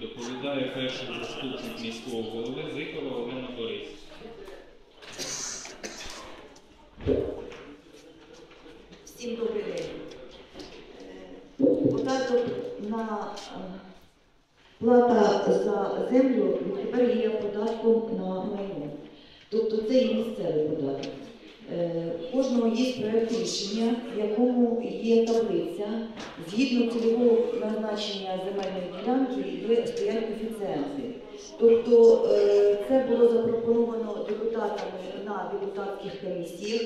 Доповідає перший заступник міського голови Зикова Олена Борисівна. Всім добрий день. Е, Податок на е, плата за землю тепер є податком на майно. Тобто це є місцевий податок. Е, У кожного є проєкт рішення, в якому є таблиця. Згідно цільового назначення земельної ділянки є стоять коефіцієнти. Тобто е, це було запропоновано депутатами на депутатських комісіях.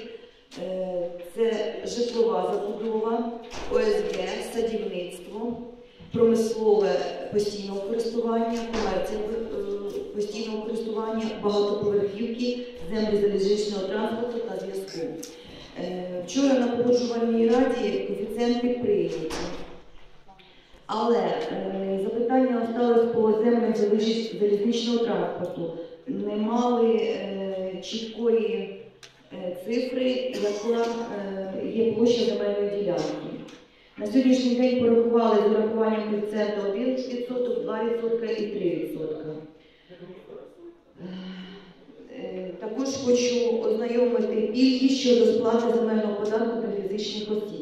Е, Це житлова забудова, ОСГ, садівництво, промислове постійного користування, комерція е, постійного користування, багатоповерхівки, землі залізничного транспорту та зв'язку. Е, Вчора на погоджувальній раді коефіцієнти прийняті. Але е, запитання осталось по землям залізничного транспорту. Не мали е, чіткої цифри, яка є площа земельної ділянки. На сьогоднішній день порахували з урахуванням коефіцієнта 1%, 2% і 3%. Також хочу ознайомити пільги щодо сплати земельного податку для фізичних осіб.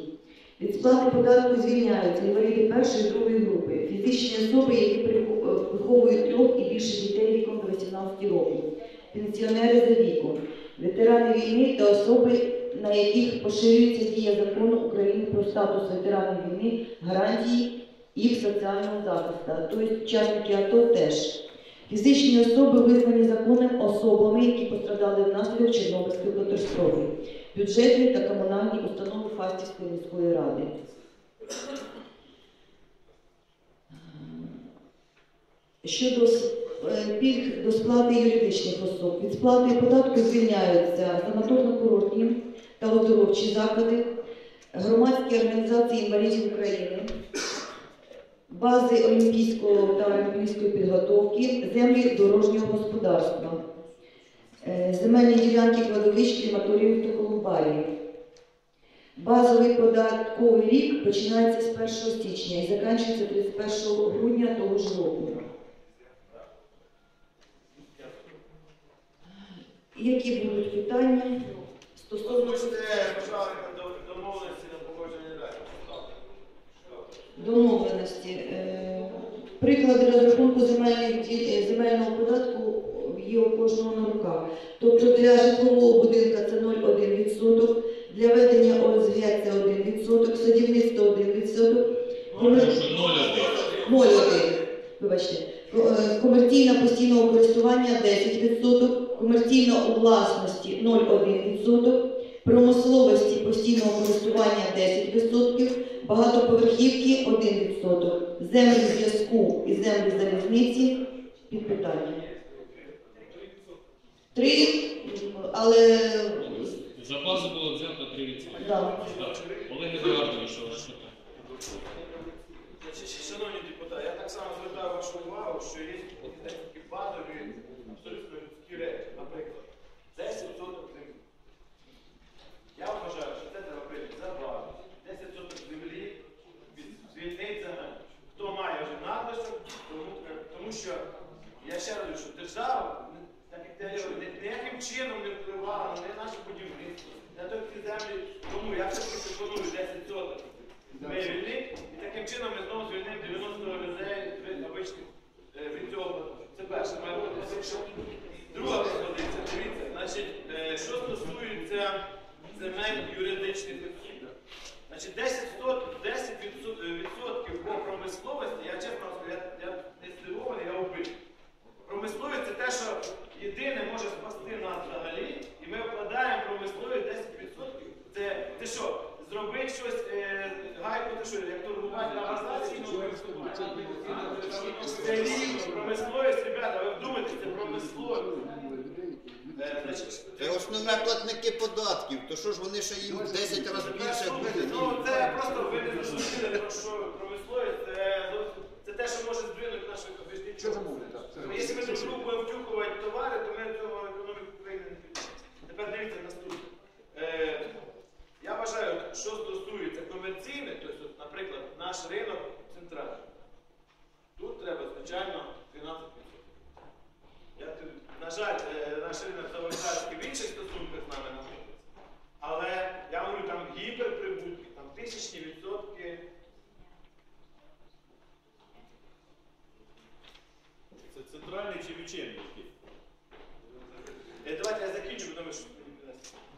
Від сплати податку звільняються інваліди першої і другої групи, фізичні особи, які е, виховують трьох і більше дітей віком до 18 років, пенсіонери за віком, ветерани війни та особи, на яких поширюється дія закону України про статус ветеранів війни, гарантії їх соціального захисту, тобто учасники АТО теж. Фізичні особи визнані законом особами, які пострадали внаслідок Чорнобильської катастрофи, бюджетні та комунальні установи Фастівської міської ради. Щодо е, пільг до сплати юридичних особ, від сплати податку звільняються санаторно-курортні та оздоровчі заклади, громадські організації інвалідів України, бази олімпійського та олімпійської підготовки, землі дорожнього господарства, е, земельні ділянки кладовищ крематоріїв та колумбарії. Базовий податковий рік починається з 1 січня і закінчується 31 грудня того ж року. Які будуть питання стосовно пожалуйста, до- домовленості на погодження раді? Е, Приклади розрахунку е, земельного податку є у кожного на руках. Тобто для житлового будинку це 0,1%, для ведення ОСГ це 1%, садівництво 1%, комер- 0,1. 0,1, вибачте. Е, Комерційне постійного користування 10%, комерційно у власності 0,1%, промисловості постійного користування 10%, багатоповерхівки 1%, землі зв'язку і землі залізниці під питання. Три, але З запасу було взято 3%. да. Так. Олег Едуардович, що ваше питання? Шановні депутати, я так само звертаю вашу увагу, що є такі базові абсолютно людські речі. Наприклад, 10 соток землі. Я вважаю, що це треба прийняти за базу. 10 соток землі від- звільнить земель. Хто має вже надлишок, тому, тому що я ще раз кажу, що держава, так як я говорю, ні- ніяким не на наше будівництво, на ті землі. Тому я все-таки пропоную 10 соток вивільнити, і таким чином ми знову звільнимо 90 людей від обичних е, від цього. Це перше має бути. Друга пропозиція, дивіться, значить, е, що стосується земель юридичних осіб. Значить, 10 сот- 10 відсот- е, відсотків по промисловості, я чесно вам скажу, я, я не здивований, я вбитий. Промисловість це те, що єдине може спасти нас взагалі, і ми вкладаємо промисловість 10%. Це ти що, зробити щось, е, гайку, ти що, як торгувати на базарі? Це рівно, промисловість, ребята, ви вдумайтесь, це. Е, основні платники податків, то що ж вони ще їм в 10 разів більше будуть? Ну, це просто ви не зрозуміли, що промисловість, це, зовсім- це те, що може здвинути нашу економіку. Що замовити? так, це- Ну, Якщо ми друг другу будемо втюхувати товари, то ми цього економіку України не підемо. Тепер дивіться наступне. Е, я вважаю, що стосується комерційних, тобто, от, наприклад, наш ринок центральний. Тут звичайно, 12%. Я, тут- на жаль, е, наш ринок Тавольчарський в інших стосунках з нами знаходиться. Але я говорю, там гіперприбутки, там тисячні відсотки. Це центральний чи? Е, Давайте я закінчу, думаю, що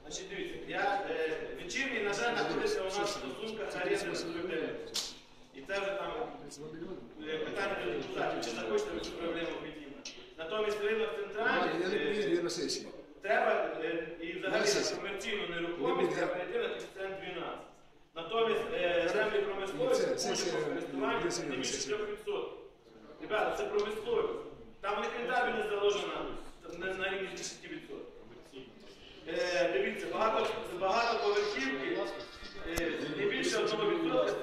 Значить, дивіться, я е, вечірній, на жаль, знаходиться у нас в стосунках оренди житлових. І це вже там е, питання до депутатів, чи захочете ви цю проблему підіймати. Натомість ринок центральний. Я не е, приїду, я на сесії. Треба е, і взагалі комерційну нерухомість треба перейти на коефіцієнт 12. Натомість е, землі промисловості це- користування не більше 3%. Ребята, це промисловість. Там них рентабельність заложена на, на рівні 10%. Е, дивіться, багато, багато поверхівки, е, не більше 1% з е,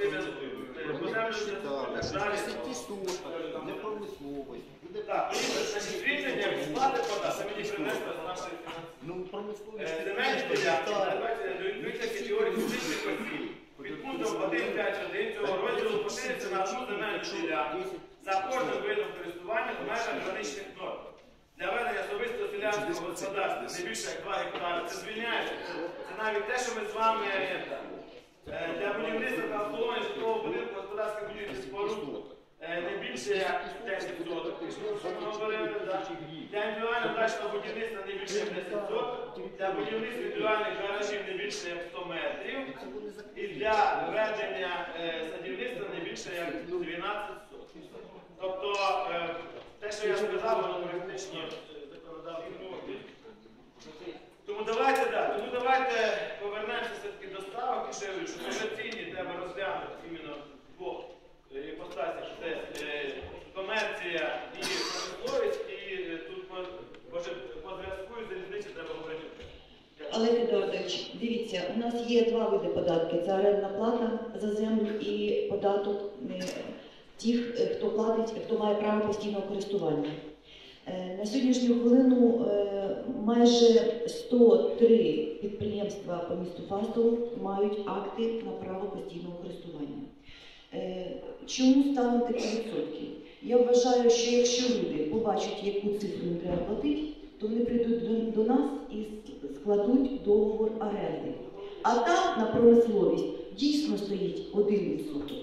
так далі. Не промисловість. Так, 5.1 цього розділу поширюється на одну земельну ділянку за кожним видом користування в межах граничних норм. Для ведення особисто селянського господарства не більше як 2 гектари. Це звільняється. Це навіть те, що ми з вами е, е, для будівництва та обслуговування житлового будинку господарських будівлі споруд е, не більше як 10% говорили, да. Для індивідуального дачного будівництва не більше як 10 соток. Для будівництва індивідуальних гаражів не більше як 100 метрів. І для ведення е, садівництва не більше як 12 соток. Тобто, е, те, що я сказав, воно юридично е, законодавство. Тому давайте, да, тому давайте повернемося все-таки до ставок, і ще що комерційні треба розглянути іменно е, іпостасях. Це е, комерція і промисловість, і е, тут по, по, по зв'язку і залізниці треба говорити. Олег Едуардович, дивіться, у нас є два види податки: це орендна плата за землю і податок е, тих, е, хто платить, хто має право постійного користування. Е, На сьогоднішню хвилину майже 103 підприємства по місту Фастову мають акти на право постійного користування. Чому ставимо такі відсотки? Я вважаю, що якщо люди побачать, яку цифру їм треба платити, то вони прийдуть до, нас і складуть договор оренди. А там на промисловість дійсно стоїть один відсоток.